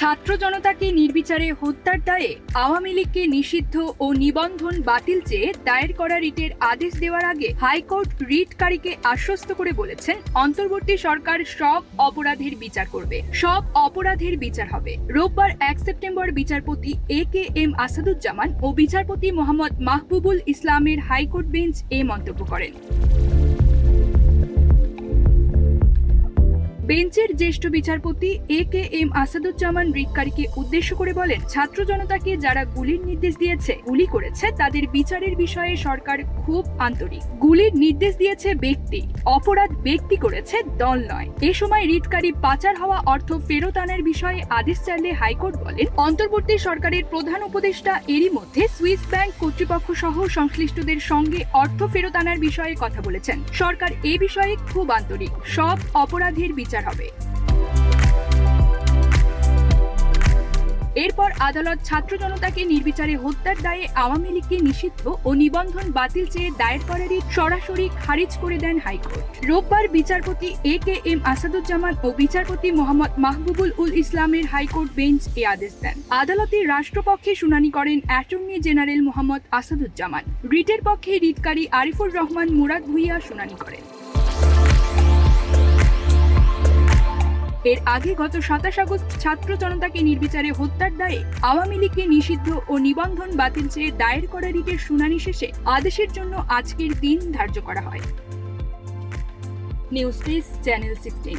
ছাত্র জনতাকে নির্বিচারে হত্যার দায়ে আওয়ামী লীগকে নিষিদ্ধ ও নিবন্ধন বাতিল চেয়ে দায়ের করা রিটের আদেশ দেওয়ার আগে হাইকোর্ট রিটকারীকে আশ্বস্ত করে বলেছেন, অন্তর্বর্তী সরকার সব অপরাধের বিচার করবে। সব অপরাধের বিচার হবে। রোববার এক সেপ্টেম্বর বিচারপতি এ কে এম আসাদুজ্জামান ও বিচারপতি মোহাম্মদ মাহবুবুল ইসলামের হাইকোর্ট বেঞ্চ এ মন্তব্য করেন। বেঞ্চের জ্যেষ্ঠ বিচারপতি এ কে এম আসাদুজ্জামান রিটকারীকে উদ্দেশ্য করে বলেন, ছাত্র জনতাকে যারা গুলির নির্দেশ দিয়েছে, গুলি করেছে, তাদের বিচারের বিষয়ে সরকার খুব আন্তরিক। গুলির নির্দেশ দিয়েছে ব্যক্তি, অপরাধ ব্যক্তি করেছে, দল নয়। এ সময় রিটকারী পাচার হওয়া অর্থ ফেরত আনার বিষয়ে আদেশ চাইলে হাইকোর্ট বলেন, অন্তর্বর্তী সরকারের প্রধান উপদেষ্টা এরই মধ্যে সুইস ব্যাংক কর্তৃপক্ষ সহ সংশ্লিষ্টদের সঙ্গে অর্থ ফেরত আনার বিষয়ে কথা বলেছেন। সরকার এ বিষয়ে খুব আন্তরিক। সব অপরাধের বিচার হবে। এরপর আদালত ছাত্র জনতাকে নির্বিচারে হত্যার দায়ে আওয়ামী লীগকে নিষিদ্ধ ও নিবন্ধন বাতিল চেয়ে দায়ের করা রিট সরাসরি খারিজ করে দেন হাইকোর্ট। রোববার বিচারপতি এ কে এম আসাদুজ্জামান ও বিচারপতি মোহাম্মদ মাহবুবুল উল ইসলামের হাইকোর্ট বেঞ্চ এ আদেশ দেন। আদালতে রাষ্ট্রপক্ষে শুনানি করেন অ্যাটর্নি জেনারেল মোহাম্মদ আসাদুজ্জামান। রিটের পক্ষে রিটকারী আরিফুর রহমান মুরাদ ভুইয়া শুনানি করেন। এর আগে গত সাতাশ আগস্ট ছাত্র জনতাকে নির্বিচারে হত্যার দায়ে আওয়ামী লীগকে নিষিদ্ধ ও নিবন্ধন বাতিল চেয়ে দায়ের করা রিটের শুনানি শেষে আদেশের জন্য আজকের দিন ধার্য করা হয়। News channel sixteen.